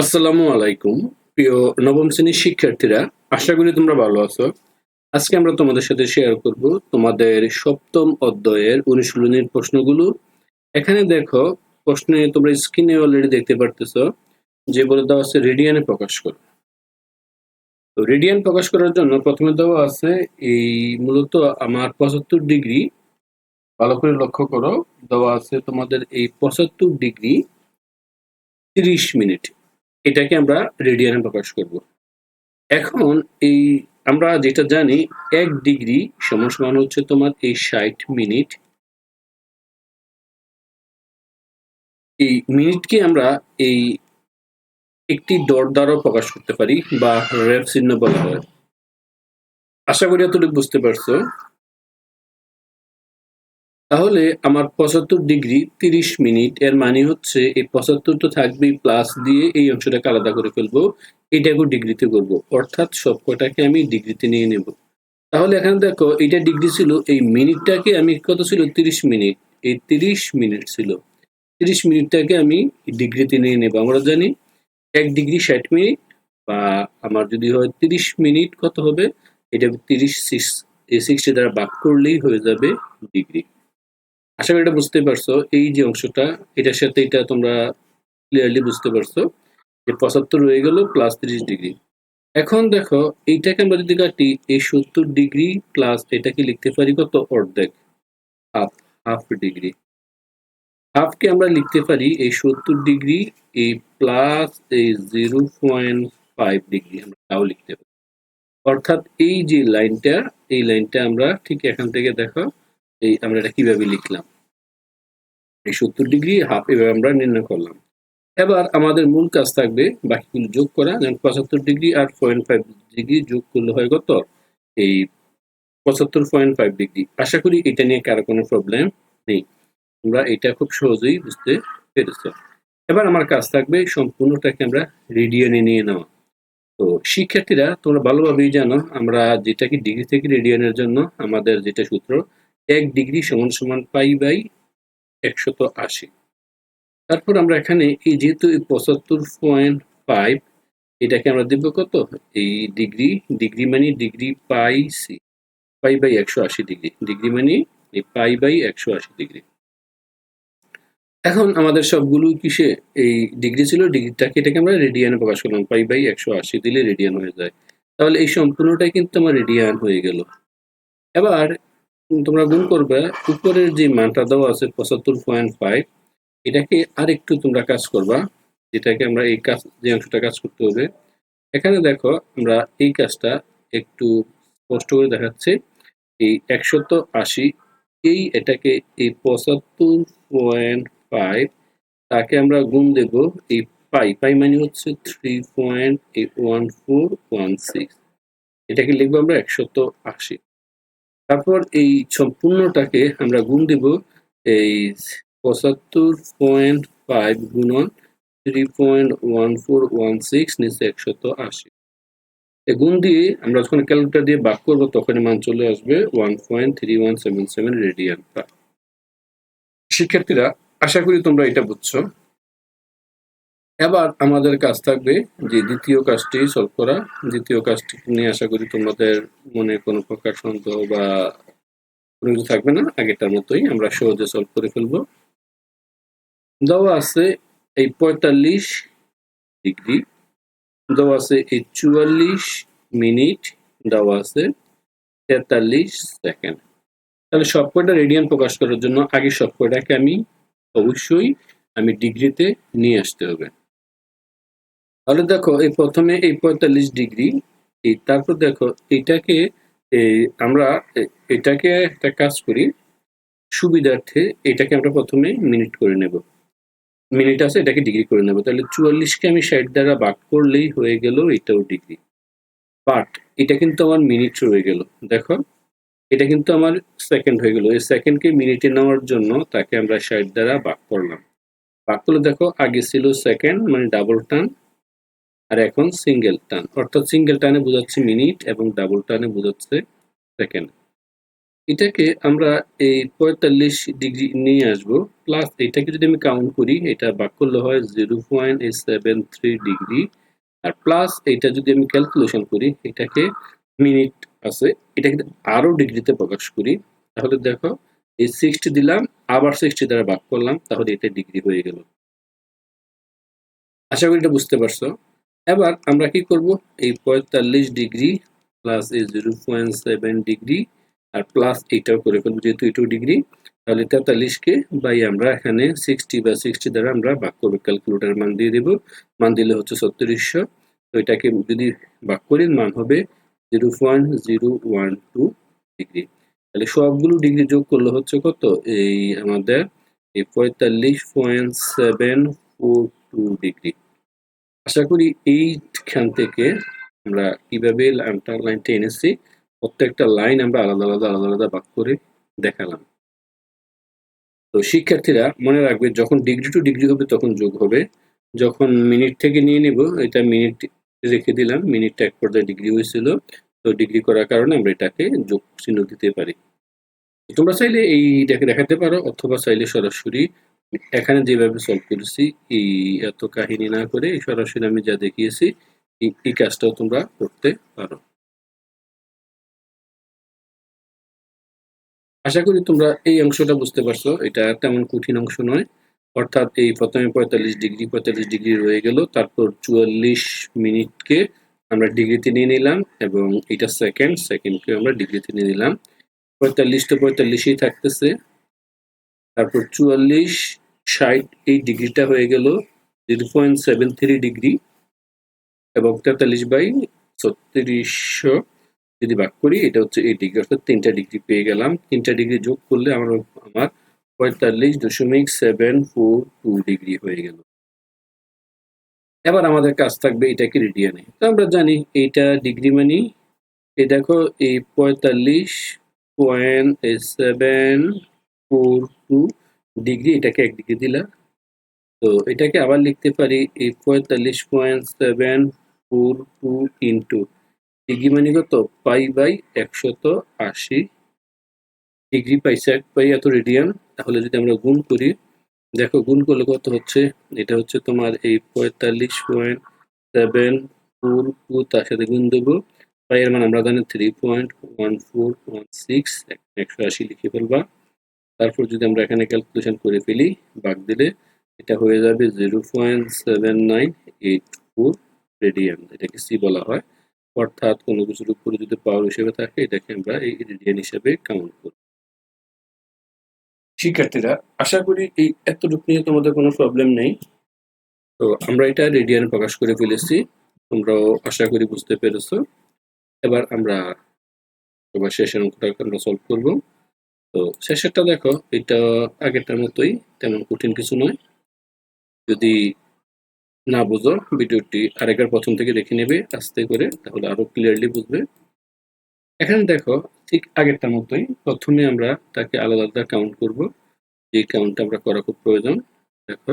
আসসালামু আলাইকুম, প্রিয় নবম শ্রেণির শিক্ষার্থীরা, আশা করি তোমরা ভালো আছো। আজকে আমরা তোমাদের সাথে শেয়ার করব তোমাদের সপ্তম অধ্যায়ের অনুশীলনীর প্রশ্নগুলো। এখানে দেখো, প্রশ্নে তোমরা স্ক্রিনে অলরেডি দেখতে পারতেছ যে বলে দেওয়া আছে রেডিয়ানে প্রকাশ করো। তো রেডিয়ান প্রকাশ করার জন্য প্রথমে দেওয়া আছে এই মূলত আমার পঁচাত্তর ডিগ্রি, ভালো করে লক্ষ্য করো, দেওয়া আছে তোমাদের এই পঁচাত্তর ডিগ্রি তিরিশ মিনিট। এটাকে আমরা রেডিয়ানে প্রকাশ করব। এখন এই আমরা যেটা জানি, এক ডিগ্রি সমান সমান হচ্ছে তোমার এই ষাট মিনিট। এই মিনিটকে আমরা এই একটি ডট দ্বারাও প্রকাশ করতে পারি, বা রেফ চিহ্ন বলা হয়। আশা করি এতটুকু বুঝতে পারছ। তাহলে আমার পঁচাত্তর ডিগ্রি তিরিশ মিনিট, এর মানে হচ্ছে এই পঁচাত্তর তো থাকবেই প্লাস দিয়ে এই অংশটাকে আলাদা করে ফেলব, এটাকেও ডিগ্রিতে করব। অর্থাৎ সব কটাকে আমি ডিগ্রিতে নিয়ে নেব। তাহলে এখানে দেখো এটা ডিগ্রি ছিল, এই মিনিটটাকে আমি কত ছিল? তিরিশ মিনিট। এই তিরিশ মিনিট ছিল। তিরিশ মিনিটটাকে আমি ডিগ্রিতে নিয়ে নেব, আমরা জানি এক ডিগ্রি ষাট মিনিট বা আমার যদি হয় তিরিশ মিনিট কত হবে? এটা তিরিশ সিক্স এই সিক্সটি দ্বারা ভাগ করলেই হয়ে যাবে ডিগ্রি। আশা করি এটা বুঝতে পারছ। এই যে অংশটা, এটার সাথে এটা তোমরা ক্লিয়ারলি বুঝতে পারছ যে পঁচাত্তর রয়ে গেল প্লাস তিরিশ ডিগ্রি এখন দেখো, এইটাকে আমরা যদি কাটি, এই সত্তর ডিগ্রি প্লাস এটাকে লিখতে পারি কত? অর্ধেক। হাফ হাফ ডিগ্রি হাফকে আমরা লিখতে পারি এই সত্তর ডিগ্রি এই প্লাস এই জিরো পয়েন্ট ফাইভ ডিগ্রি আমরা তাও লিখতে পারি। অর্থাৎ এই যে লাইনটা এই লাইনটা আমরা ঠিক এখান থেকে দেখো এই আমরা এটা কীভাবে লিখলাম? এই সত্তর ডিগ্রি হাফ এভাবে আমরা নির্ণয় করলাম। এবার আমাদের মূল কাজ থাকবে বাকিগুলো যোগ করা, যেমন পঁচাত্তর ডিগ্রি আর পয়েন্ট ফাইভ ডিগ্রি যোগ করলে হয় কত? এই পঁচাত্তর পয়েন্ট ফাইভ ডিগ্রি। আশা করি এটা নিয়ে কারও কোনো প্রবলেম নেই। তোমরা এটা খুব সহজেই বুঝতে পেরেছ। এবার আমার কাজ থাকবে সম্পূর্ণটাকে আমরা রেডিয়ানে নিয়ে নেওয়া। তো শিক্ষার্থীরা তোমরা ভালোভাবেই জানো, আমরা যেটাকে ডিগ্রি থেকে রেডিয়ানের জন্য আমাদের যেটা সূত্র এক ডিগ্রি সমান সমান পাই বাই একশত আশি। তারপর আমরা এখানে এই যেহেতু এই পঁচাত্তর পয়েন্ট ফাইভ এটাকে আমরা দেব কত? এই ডিগ্রি ডিগ্রি মানে degree pi C pi by একশো আশি ডিগ্রি। ডিগ্রি মানে এই পাই বাই একশো আশি ডিগ্রি। এখন আমাদের সবগুলো কিসে এই ডিগ্রি ছিল? ডিগ্রিটাকে এটাকে আমরা রেডিয়ানে প্রকাশ করলাম। পাই বাই একশো আশি দিলে রেডিয়ান হয়ে যায়। তাহলে এই সম্পূর্ণটাই কিন্তু আমার রেডিয়ান হয়ে গেল। এবার তোমরা গুণ করবে, উপরের যে মানটা দেওয়া আছে পঁচাত্তর পয়েন্ট ফাইভ এটাকে আর একটু তোমরা কাজ করবা, যেটাকে আমরা এই কাজ, যে অংশটা কাজ করতে হবে। এখানে দেখো, আমরা এই কাজটা একটু স্পষ্ট করে দেখাচ্ছে। এই একশত আশি, এই এটাকে এই পঁচাত্তর পয়েন্ট ফাইভ তাকে আমরা গুণ দেব এই পাই। পাই মানে হচ্ছে three point one four one six এটাকে লিখব আমরা একশত আশি। তারপর এই সম্পূর্ণটাকে আমরা গুণ দেব এই পঁচাত্তর পয়েন্ট ফাইভ গুণন three point one four one six নিচে একশত আশি। গুণ দিয়ে আমরা যখন ক্যালকুলেটার দিয়ে বাক করব, তখন মান চলে আসবে one point three one seven seven radian শিক্ষার্থীরা, আশা করি তোমরা এটা বুঝছ। এবার আমাদের কাজ থাকবে যে দ্বিতীয় কাজটি সলভ করা। দ্বিতীয় কাজটি নিয়ে আশা করি তোমাদের মনে কোনো প্রকার সন্দেহ বা কোনো থাকবে না। আগেরটার মতোই আমরা সহজে সলভ করে ফেলব। দেওয়া আছে এই পঁয়তাল্লিশ ডিগ্রি। দেওয়া আছে এই চুয়াল্লিশ মিনিট। দেওয়া আছে তেতাল্লিশ সেকেন্ড। তাহলে সবকটা রেডিয়ান প্রকাশ করার জন্য আগে সবকটাকে আমি অবশ্যই আমি ডিগ্রিতে নিয়ে আসতে হবে। তাহলে দেখো, এই প্রথমে এই পঁয়তাল্লিশ ডিগ্রি, এই তারপর দেখো, এটাকে আমরা এটাকে একটা কাজ করি, সুবিধার্থে এটাকে আমরা প্রথমে মিনিট করে নেব। মিনিট আছে, এটাকে ডিগ্রি করে নেব। তাহলে চুয়াল্লিশকে আমি ষাট দ্বারা বাক করলেই হয়ে গেল এটাও ডিগ্রি। বাট, এটা কিন্তু আমার মিনিট রয়ে গেল। দেখো, এটা কিন্তু আমার সেকেন্ড হয়ে গেল। এই সেকেন্ডকে মিনিটে নেওয়ার জন্য তাকে আমরা ষাট দ্বারা বাক করলাম। বাক করলে দেখো, আগে ছিল সেকেন্ড মানে ডাবল টান আর এখন সিঙ্গেল টান অর্থাৎ সিঙ্গেল টানে বোঝাচ্ছে মিনিট এবং ডাবল টানে বোঝাচ্ছে সেকেন্ড এটাকে আমরা এই পঁয়তাল্লিশ ডিগ্রি নিয়ে আসব প্লাস এটাকে যদি আমি কাউন্ট করি, এটা ভাগ করলে হয় zero point seven three degree আর প্লাস এটা যদি আমি ক্যালকুলেশন করি, এটাকে মিনিট আছে, এটাকে যদি আরও ডিগ্রিতে প্রকাশ করি, তাহলে দেখো এই সিক্সটি দিলাম, আবার সিক্সটি দ্বারা ভাগ করলাম তাহলে এটা ডিগ্রি হয়ে গেল। আশা করি এটা বুঝতে পারছ। এবার আমরা কি করব? এই পঁয়তাল্লিশ ডিগ্রি প্লাস এই জিরো পয়েন্ট সেভেন ডিগ্রি আর প্লাস এইটাও করে ফেলব, যেহেতু এটাও ডিগ্রি, তাহলে তেতাল্লিশকে বাই আমরা এখানে সিক্সটি বা সিক্সটি দ্বারা আমরা ভাগ করব ক্যালকুলেটার মান দিয়ে দেবো, মান দিলে হচ্ছে ছত্রিশশো, তো এটাকে যদি ভাগ করি, মান হবে zero point zero one two degree. তাহলে সবগুলো ডিগ্রি যোগ করলে হচ্ছে কত? এই আমাদের এই পঁয়তাল্লিশ point seven four two degree. আশা করি এইখান থেকে আমরা কীভাবে আন্টার লাইনটা এনেছি, প্রত্যেকটা লাইন আমরা আলাদা আলাদা আলাদা আলাদা ভাগ করে দেখালাম। তো শিক্ষার্থীরা মনে রাখবে, যখন ডিগ্রি টু ডিগ্রি হবে তখন যোগ হবে। যখন মিনিট থেকে নিয়ে নেব, এটা মিনিট রেখে দিলাম, মিনিটটা এক পর্যায়ে ডিগ্রি হয়েছিল। তো ডিগ্রি করার কারণে আমরা এটাকে যোগ চিহ্ন দিতে পারি। তোমরা চাইলে এইটাকে দেখাতে পারো, অথবা চাইলে সরাসরি এখানে যেভাবে সলভ করেছি, এই এত কাহিনী না করে সরাসরি আমি যা দেখিয়েছি, এই কাজটাও তোমরা করতে পারো। আশা করি তোমরা এই অংশটা বুঝতে পারছ। এটা তেমন কঠিন অংশ নয়। অর্থাৎ এই প্রথমে পঁয়তাল্লিশ ডিগ্রি পঁয়তাল্লিশ ডিগ্রি রয়ে গেল, তারপর চুয়াল্লিশ মিনিটকে আমরা ডিগ্রিতে নিয়ে নিলাম এবং এটা সেকেন্ড সেকেন্ডকে আমরা ডিগ্রিতে নিয়ে নিলাম। পঁয়তাল্লিশ তো পঁয়তাল্লিশই থাকতেছে। তারপর চুয়াল্লিশ, ষাট, এই ডিগ্রিটা হয়ে গেল zero point seven three degree এবং তেতাল্লিশ বাই ছত্রিশশো। যদি ভাগ করি, এটা হচ্ছে এই ডিগ্রি, অর্থাৎ তিনটা ডিগ্রি পেয়ে গেলাম। তিনটা ডিগ্রি যোগ করলে আমার আমার পঁয়তাল্লিশ দশমিক সেভেন ফোর টু ডিগ্রি হয়ে গেল। এবার আমাদের কাজ থাকবে এটাকে রেডিয়ানে। তো আমরা জানি এইটা ডিগ্রি মানি। এই দেখো, এই পঁয়তাল্লিশ point seven four two degree এটাকে এক ডিগ্রি দিলা তো এটাকে আবার লিখতে পারি পঁয়তাল্লিশ point seven four two into degree মানে কত? পাই বাই একশত আশি। ডিগ্রি পাইছে এক পাই এত রেডিয়ান তাহলে যদি আমরা গুণ করি, দেখো গুণ করলে কত হচ্ছে? এটা হচ্ছে তোমার এই পঁয়তাল্লিশ পয়েন্ট সেভেন ফোর টু তার সাথে গুণ দেবো। পাই এর মানে আমরা জানি three point one four one six একশো আশি লিখে ফেলবা। তারপর যদি আমরা এখানে ক্যালকুলেশন করে ফেলি বাগ দিলে এটা হয়ে যাবে zero point seven nine eight four radian এটাকে সি বলা হয়। অর্থাৎ কোনো কিছুর উপরে যদি পাওয়ার হিসেবে থাকে, এটাকে আমরা এই রেডিয়ান হিসেবে কাউন্ট করি। শিক্ষার্থীরা, আশা করি এই এতটুকু নিয়ে তোমাদের কোনো প্রবলেম নেই। তো আমরা এটা রেডিয়ান প্রকাশ করে ফেলেছি, তোমরাও আশা করি বুঝতে পেরেছ। এবার আমরা সবার শেষের অঙ্কটা আমরা সলভ করব। তো শেষেরটা দেখো, এটা আগেরটার মতোই, তেমন কঠিন কিছু নয়। যদি না বুঝো, ভিডিওটি আরেকবার প্রথম থেকে দেখে নেবে, আস্তে করে, তাহলে আরও ক্লিয়ারলি বুঝবে। এখানে দেখো, ঠিক আগেরটার মতোই, প্রথমে আমরা তাকে আলাদা আলাদা কাউন্ট করব। যে কাউন্টটা আমরা করা খুব প্রয়োজন, দেখো।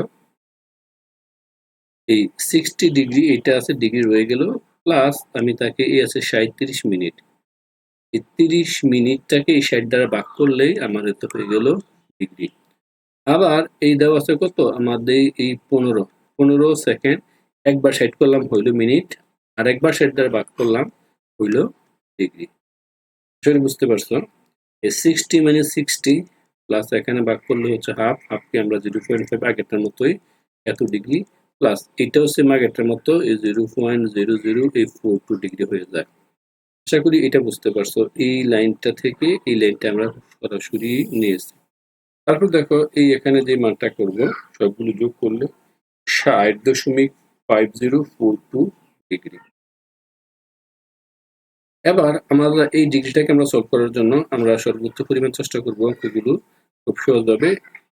এই সিক্সটি ডিগ্রি এটা আছে ডিগ্রি রয়ে গেল প্লাস আমি তাকে, এই আছে সাঁত্রিশ মিনিট তিরিশ মিনিটটাকে এই ষাট দ্বারা ভাগ করলেই আমার এতে হয়ে গেল ডিগ্রি। আবার এই দেওয়া আছে কত? আমাদের এই পনেরো। পনেরো সেকেন্ড, একবার সেট করলাম হইল মিনিট, আর একবার সেট দ্বারা ভাগ করলাম হইল ডিগ্রি। আসলে বুঝতে পারছ এই সিক্সটি মানে সিক্সটি প্লাস এখানে ভাগ করলে হচ্ছে হাফ হাফকে আমরা জিরো পয়েন্ট ফাইভ আগেরটার মতোই এত ডিগ্রি প্লাস এটাও সেম আগেরটার মতো, এই জিরো পয়েন্ট জিরো জিরো এই ফোর টু ডিগ্রি হয়ে যায়। আশা করি এটা বুঝতে পারছ। এই লাইনটা থেকে এই লাইনটা আমরা সরাসরি নিয়েছি তারপর দেখো, এই এখানে যে মানটা করব, সবগুলো যোগ করলে ষাট দশমিক five zero four two degree. এবার আমরা এই ডিগ্রিটাকে আমরা সলভ করার জন্য আমরা সর্বোচ্চ পরিমাণ চেষ্টা করব অঙ্কগুলো খুব সহজভাবে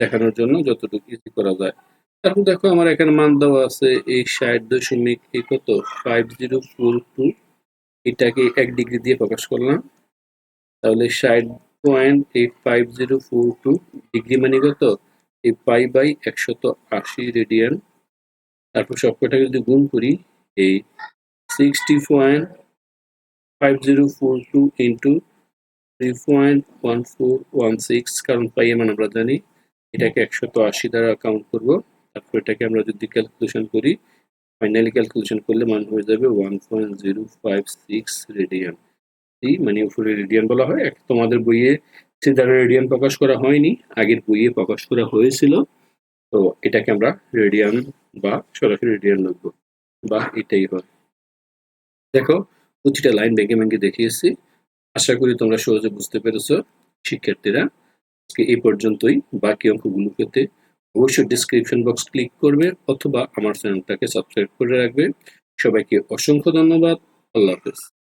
দেখানোর জন্য যতটুকু ইজি করা যায়। তারপর দেখো, আমার এখানে মান দেওয়া আছে এই ষাট দশমিক কত? ফাইভ জিরো ফোর টু এটাকে এক ডিগ্রি দিয়ে প্রকাশ করলাম। তাহলে ষাট point eight five zero four two degree মানে কত? এই পাই বাই একশত আশি রেডিয়ান তারপর সবকটাকে যদি গুণ করি, এই sixty point five zero four two into three point one four one six কারণ পাই এমন আমরা জানি, এটাকে একশত আশি দ্বারা কাউন্ট করব। তারপর এটাকে আমরা যদি ক্যালকুলেশন করি ফাইনালি ক্যালকুলেশন করলে মান হয়ে যাবে one point zero five six radian এই মানে উপরে রেডিয়ান বলা হয়। এক- তোমাদের বইয়ে সে দ্বারা রেডিয়ান প্রকাশ করা হয়নি, আগের বইয়ে প্রকাশ করা হয়েছিল। তো এটাকে আমরা রেডিয়ান বা সরাসরি রেডিয়ান লিখব বা এটাই হয়। দেখো, প্রতিটা লাইন ভেঙে ভেঙে দেখিয়েছি। আশা করি তোমরা সহজে বুঝতে পেরেছ, শিক্ষার্থীরা, আজকে এই পর্যন্তই। বাকি অঙ্কগুলো পেতে অবশ্যই ডিসক্রিপশন বক্স ক্লিক করবে অথবা আমার চ্যানেলটাকে সাবস্ক্রাইব করে রাখবে। সবাইকে অসংখ্য ধন্যবাদ। আল্লাহ হাফেজ।